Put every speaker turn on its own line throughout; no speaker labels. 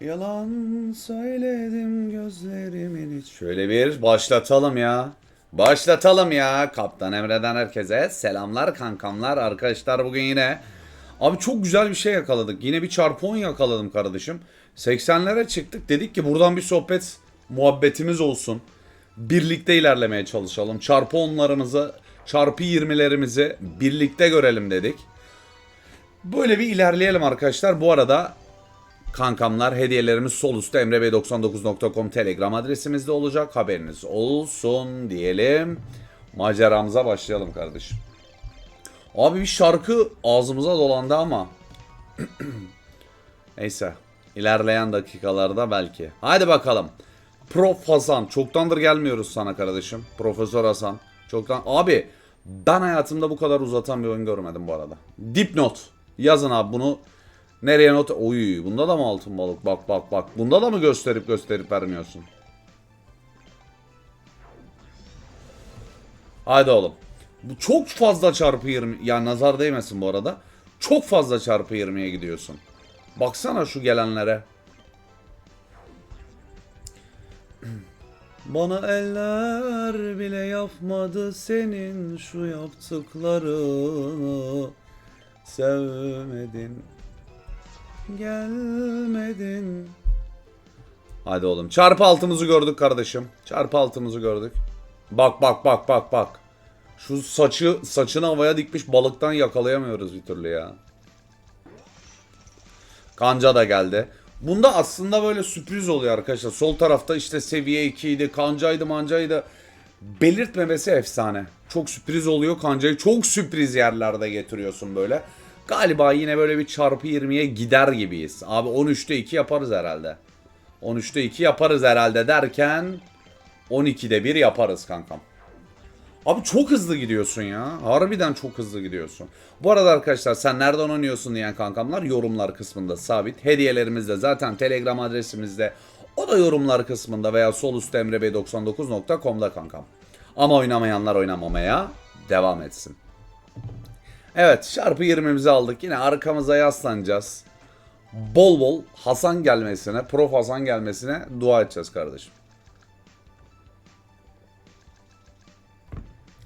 Yalan söyledim gözlerimin iç. Şöyle bir başlatalım ya. Başlatalım ya. Kaptan Emre'den herkese selamlar kankamlar. Arkadaşlar bugün yine Abi çok güzel bir şey yakaladık. Yine bir çarpı 10 yakaladım kardeşim. 80'lere çıktık. Dedik ki buradan bir sohbet muhabbetimiz olsun. Birlikte ilerlemeye çalışalım. Çarpı 10'larımızı, çarpı 20'lerimizi birlikte görelim dedik. Böyle bir ilerleyelim arkadaşlar. Bu arada kankamlar hediyelerimiz sol üstte emrebey99.com telegram adresimizde olacak. Haberiniz olsun diyelim. Maceramıza başlayalım kardeşim. Abi bir şarkı ağzımıza dolandı ama. Neyse. İlerleyen dakikalarda belki. Hadi bakalım. Prof Hasan. Çoktandır gelmiyoruz sana kardeşim. Profesör Hasan. Çoktan. Abi ben hayatımda bu kadar uzatan bir oyun görmedim bu arada. Dipnot. Yazın abi bunu. Nereye not? Oy bunda da mı altın balık? Bak bak bak. Bunda da mı gösterip gösterip vermiyorsun? Haydi oğlum. Bu çok fazla çarpı 20. Ya nazar değmesin bu arada. Çok fazla çarpı 20'ye gidiyorsun. Baksana şu gelenlere. Bana eller bile yapmadı senin şu yaptıklarını. Sevmedin. Gelmedin. Hadi oğlum. Çarpı altımızı gördük kardeşim. Çarpı altımızı gördük. Bak bak bak bak bak. Şu saçı saçını havaya dikmiş balıktan yakalayamıyoruz bir türlü ya. Kanca da geldi. Bunda aslında böyle sürpriz oluyor arkadaşlar. Sol tarafta işte seviye 2 idi, kancaydı, mancaydı. Belirtmemesi efsane. Çok sürpriz oluyor kancayı. Çok sürpriz yerlerde getiriyorsun böyle. Galiba yine böyle bir çarpı 20'ye gider gibiyiz. Abi 13'te 2 yaparız herhalde. 13'te 2 yaparız herhalde derken 12'de 1 yaparız kankam. Abi çok hızlı gidiyorsun ya. Harbiden çok hızlı gidiyorsun. Bu arada arkadaşlar sen nereden oynuyorsun diyen kankamlar yorumlar kısmında sabit. Hediyelerimiz de zaten Telegram adresimizde. O da yorumlar kısmında veya sol üstte emrebey99.com'da kankam. Ama oynamayanlar oynamamaya devam etsin. Evet çarpı 20'mizi aldık. Yine arkamıza yaslanacağız. Bol bol Hasan gelmesine, Prof Hasan gelmesine dua edeceğiz kardeşim.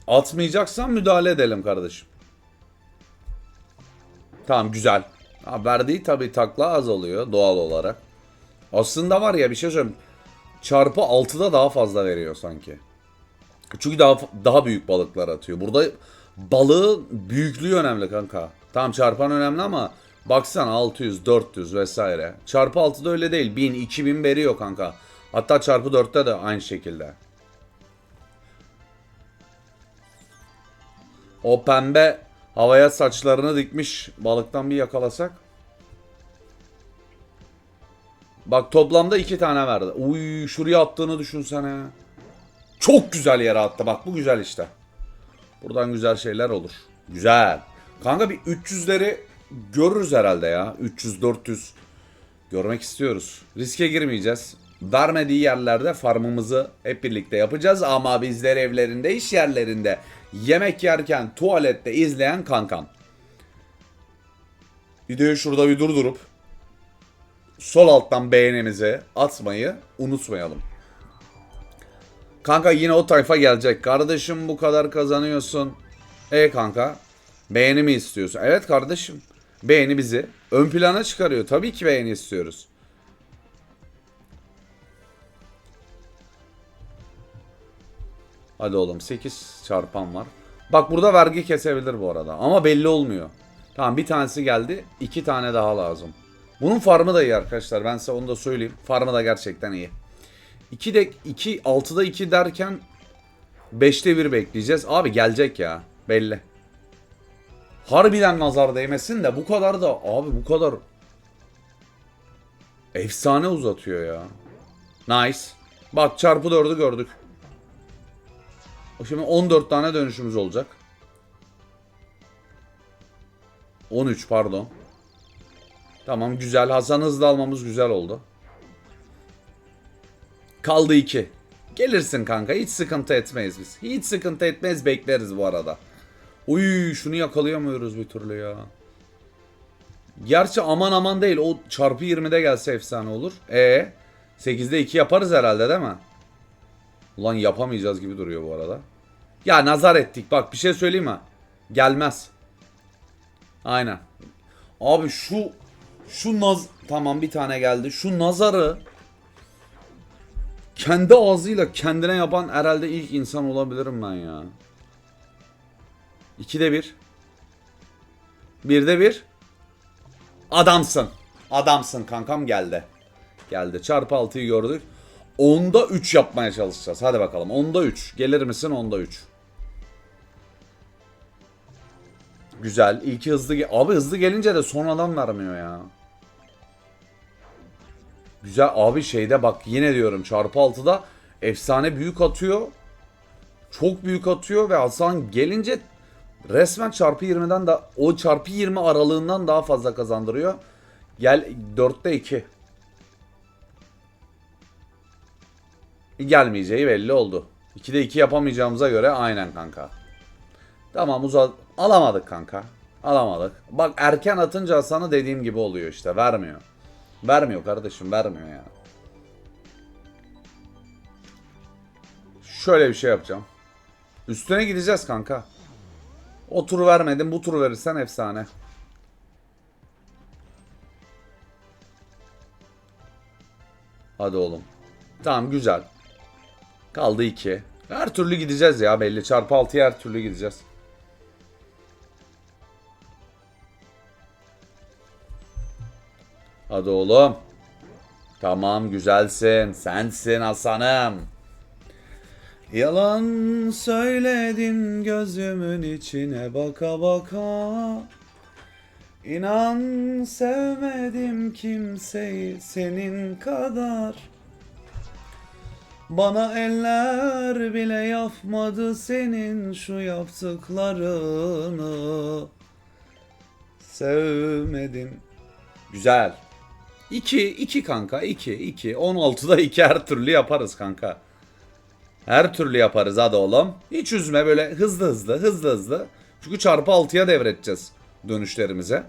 Atmayacaksan müdahale edelim kardeşim. Tamam güzel. Ha, verdiği tabii takla az oluyor doğal olarak. Aslında var ya bir şey söyleyeyim. Çarpı 6'da daha fazla veriyor sanki. Çünkü daha daha büyük balıklar atıyor. Burada balığın büyüklüğü önemli kanka. Tamam çarpan önemli ama baksana 600, 400 vesaire. Çarpı 6'da öyle değil. 1000, 2000 veriyor kanka. Hatta çarpı 4'te de aynı şekilde. O pembe havaya saçlarını dikmiş balıktan bir yakalasak. Bak toplamda iki tane verdi. Uy şuraya attığını düşünsene. Çok güzel yere attı bak bu güzel işte. Buradan güzel şeyler olur. Güzel. Kanka bir 300'leri görürüz herhalde ya. 300-400 görmek istiyoruz. Riske girmeyeceğiz. Vermediği yerlerde farmımızı hep birlikte yapacağız ama bizler evlerinde, iş yerlerinde yemek yerken tuvalette izleyen kankam. Videoyu şurada bir durdurup sol alttan beğenimizi atmayı unutmayalım. Kanka yine o tayfa gelecek. Kardeşim bu kadar kazanıyorsun. E kanka beğeni mi istiyorsun? Evet kardeşim. Beğeni bizi ön plana çıkarıyor. Tabii ki beğeni istiyoruz. Hadi oğlum 8 çarpan var. Bak burada vergi kesebilir bu arada. Ama belli olmuyor. Tamam bir tanesi geldi. iki tane daha lazım. Bunun farmı da iyi arkadaşlar. Ben size onu da söyleyeyim. Farmı da gerçekten iyi. 2 de 2 6'da 2 derken 5'te 1 bekleyeceğiz. Abi gelecek ya. Belli. Harbiden nazar değmesin de bu kadar da abi bu kadar efsane uzatıyor ya. Nice. Bak çarpı 4'ü gördük. Şimdi 14 tane dönüşümüz olacak. 13 pardon. Tamam güzel. Hasan hızlı almamız güzel oldu. Kaldı 2. Gelirsin kanka. Hiç sıkıntı etmeyiz biz. Hiç sıkıntı etmeyiz. Bekleriz bu arada. Uy şunu yakalayamıyoruz bir türlü ya. Gerçi aman aman değil. O çarpı 20'de gelse efsane olur. E 8'de 2 yaparız herhalde değil mi? Ulan yapamayacağız gibi duruyor bu arada. Ya nazar ettik. Bak bir şey söyleyeyim mi? Gelmez. Aynen. Abi şu şu naz tamam bir tane geldi. Şu nazarı kendi ağzıyla kendine yapan herhalde ilk insan olabilirim ben ya. İkide bir. Birde bir. Adamsın. Adamsın kankam geldi. Geldi. Çarpı 6'yı gördük. Onda 3 yapmaya çalışacağız. Hadi bakalım. Onda 3. Gelir misin? Onda 3. Güzel. İlki hızlı Abi hızlı gelince de sonradan vermiyor ya. Güzel abi şeyde bak yine diyorum çarpı 6'da efsane büyük atıyor. Çok büyük atıyor ve Hasan gelince resmen çarpı 20'den da o çarpı 20 aralığından daha fazla kazandırıyor. Gel 4'te 2. Gelmeyeceği belli oldu. 2'de 2 yapamayacağımıza göre aynen kanka. Tamam uzat alamadık kanka. Alamadık. Bak erken atınca sana dediğim gibi oluyor işte vermiyor. Vermiyor kardeşim vermiyor ya. Şöyle bir şey yapacağım. Üstüne gideceğiz kanka. O turu vermedim bu turu verirsen efsane. Hadi oğlum. Tamam güzel. Kaldı 2. Her türlü gideceğiz ya belli. Çarpı 6'ya her türlü gideceğiz. Hadi oğlum. Tamam güzelsin. Sensin Hasan'ım. Yalan söyledin gözümün içine baka baka. İnan sevmedim kimseyi senin kadar. Bana eller bile yapmadı senin şu yaptıklarını. Sevmedim. Güzel. 2 2 kanka 2 2 16'da 2 her türlü yaparız kanka. Her türlü yaparız hadi oğlum. Hiç üzme böyle hızlı hızlı hızlı hızlı. Çünkü çarpı 6'ya devredeceğiz dönüşlerimize.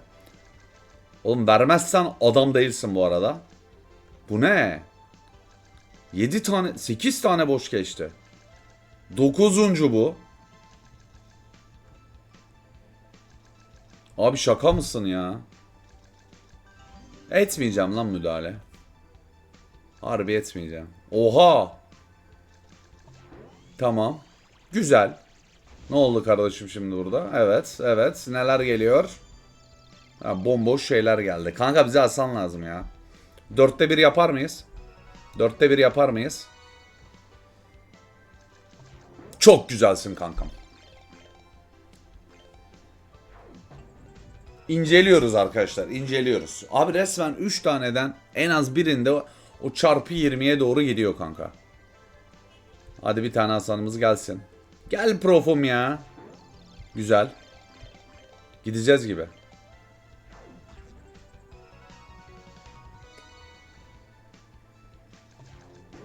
Oğlum vermezsen adam değilsin bu arada. Bu ne? 7 tane 8 tane boş geçti. 9. bu. Abi şaka mısın ya? Etmeyeceğim lan müdahale. Harbi etmeyeceğim. Oha! Tamam. Güzel. Ne oldu kardeşim şimdi burada? Evet, evet. Neler geliyor? Ha, bomboş şeyler geldi. Kanka bize Hasan lazım ya. Dörtte bir yapar mıyız? Dörtte bir yapar mıyız? Çok güzelsin kankam. İnceliyoruz arkadaşlar. inceliyoruz. Abi resmen 3 taneden en az birinde o, çarpı 20'ye doğru gidiyor kanka. Hadi bir tane Hasan'ımız gelsin. Gel profum ya. Güzel. Gideceğiz gibi.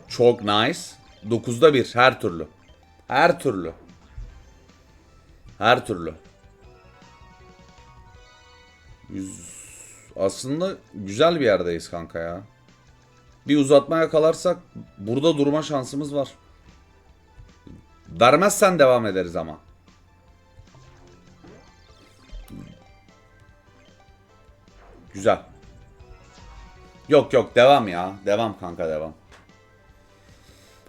Çok nice. 9'da 1 her türlü. Her türlü. Her türlü. Yüz... Aslında güzel bir yerdeyiz kanka ya. Bir uzatma yakalarsak burada durma şansımız var. Vermezsen devam ederiz ama. Güzel. Yok yok devam ya. Devam kanka devam.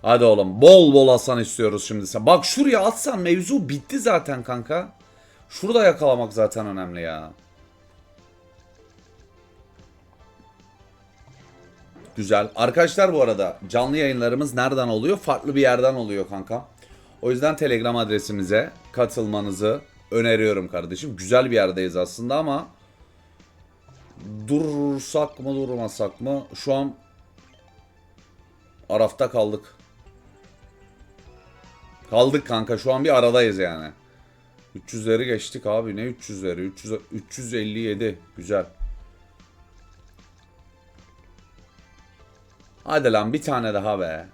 Hadi oğlum bol bol Hasan istiyoruz şimdi sen. Bak şuraya atsan mevzu bitti zaten kanka. Şurada yakalamak zaten önemli ya. Güzel. Arkadaşlar bu arada canlı yayınlarımız nereden oluyor? Farklı bir yerden oluyor kanka. O yüzden Telegram adresimize katılmanızı öneriyorum kardeşim. Güzel bir yerdeyiz aslında ama durursak mı durmasak mı? Şu an Arafta kaldık. Kaldık kanka şu an bir aradayız yani. 300'leri geçtik abi ne 300'leri 300, 357 güzel. Hadi lan bir tane daha be.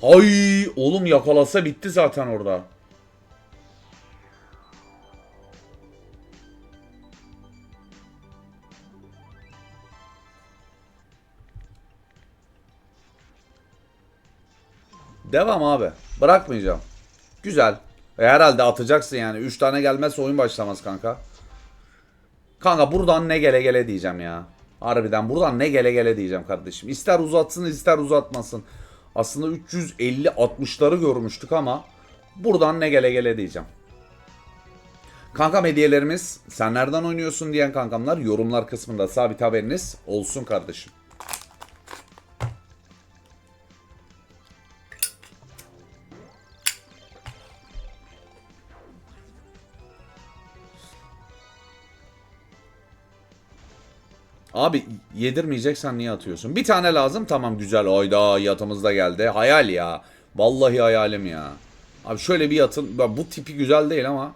Hay oğlum yakalasa bitti zaten orada. Devam abi. Bırakmayacağım. Güzel. E, herhalde atacaksın yani. 3 tane gelmezse oyun başlamaz kanka. Kanka buradan ne gele gele diyeceğim ya. Harbiden buradan ne gele gele diyeceğim kardeşim. İster uzatsın ister uzatmasın. Aslında 350-60'ları görmüştük ama buradan ne gele gele diyeceğim. Kankam hediyelerimiz sen nereden oynuyorsun diyen kankamlar yorumlar kısmında sabit haberiniz olsun kardeşim. Abi yedirmeyeceksen niye atıyorsun? Bir tane lazım tamam güzel. Ayda yatımız da geldi. Hayal ya. Vallahi hayalim ya. Abi şöyle bir yatın. Bu tipi güzel değil ama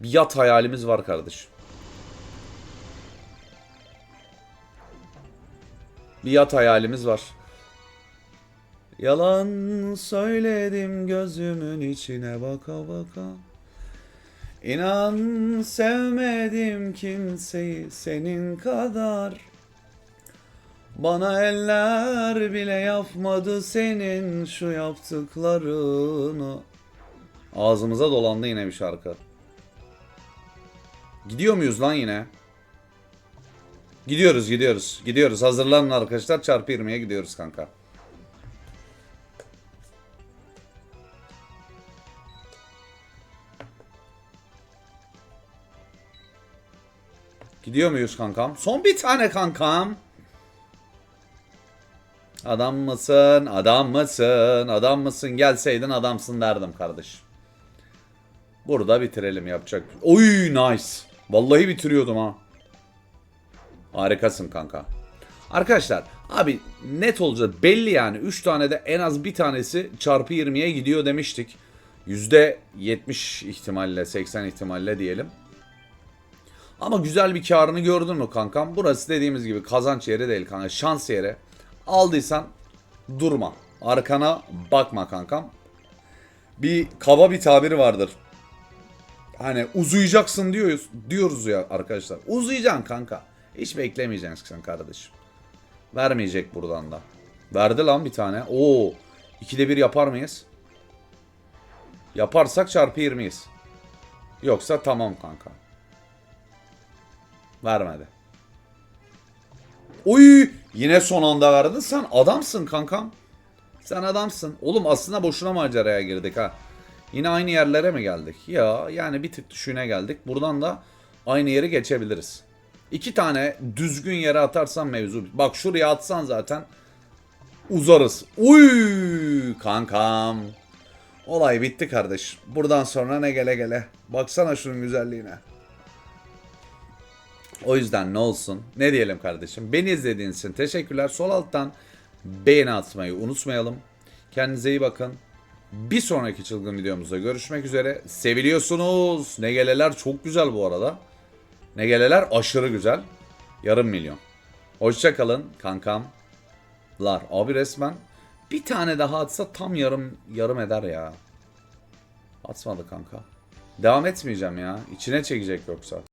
bir yat hayalimiz var kardeşim. Bir yat hayalimiz var. Yalan söyledim gözümün içine baka baka. İnan sevmedim kimseyi senin kadar. Bana eller bile yapmadı senin şu yaptıklarını. Ağzımıza dolandı yine bir şarkı. Gidiyor muyuz lan yine? Gidiyoruz gidiyoruz. Gidiyoruz. Hazırlanın arkadaşlar. Çarpı 20'ye gidiyoruz kanka. Gidiyor muyuz kankam? Son bir tane kankam. Adam mısın? Adam mısın? Adam mısın? Gelseydin adamsın derdim kardeş. Burada bitirelim yapacak. Oy nice. Vallahi bitiriyordum ha. Harikasın kanka. Arkadaşlar abi net olacak belli yani 3 tane de en az bir tanesi çarpı 20'ye gidiyor demiştik. %70 ihtimalle 80 ihtimalle diyelim. Ama güzel bir karını gördün mü kankam? Burası dediğimiz gibi kazanç yeri değil kanka. Şans yeri. Aldıysan durma. Arkana bakma kankam. Bir kaba bir tabiri vardır. Hani uzayacaksın diyoruz, diyoruz ya arkadaşlar. Uzayacaksın kanka. Hiç beklemeyeceksin sen kardeşim. Vermeyecek buradan da. Verdi lan bir tane. Oo. ikide bir yapar mıyız? Yaparsak çarpı 20'yiz. Yoksa tamam kanka. Vermedi. Oy! Yine son anda verdin. Sen adamsın kankam. Sen adamsın. Oğlum aslında boşuna maceraya girdik ha. Yine aynı yerlere mi geldik? Ya yani bir tık düşüne geldik. Buradan da aynı yeri geçebiliriz. İki tane düzgün yere atarsan mevzu. Bak şuraya atsan zaten uzarız. Uy kankam. Olay bitti kardeş. Buradan sonra ne gele gele. Baksana şunun güzelliğine. O yüzden ne olsun? Ne diyelim kardeşim? Beni izlediğiniz için teşekkürler. Sol alttan beğeni atmayı unutmayalım. Kendinize iyi bakın. Bir sonraki çılgın videomuzda görüşmek üzere. Seviliyorsunuz. Ne geleler çok güzel bu arada. Ne geleler aşırı güzel. Yarım milyon. Hoşçakalın kankamlar. Abi resmen bir tane daha atsa tam yarım yarım eder ya. Atmadı kanka. Devam etmeyeceğim ya. İçine çekecek yoksa.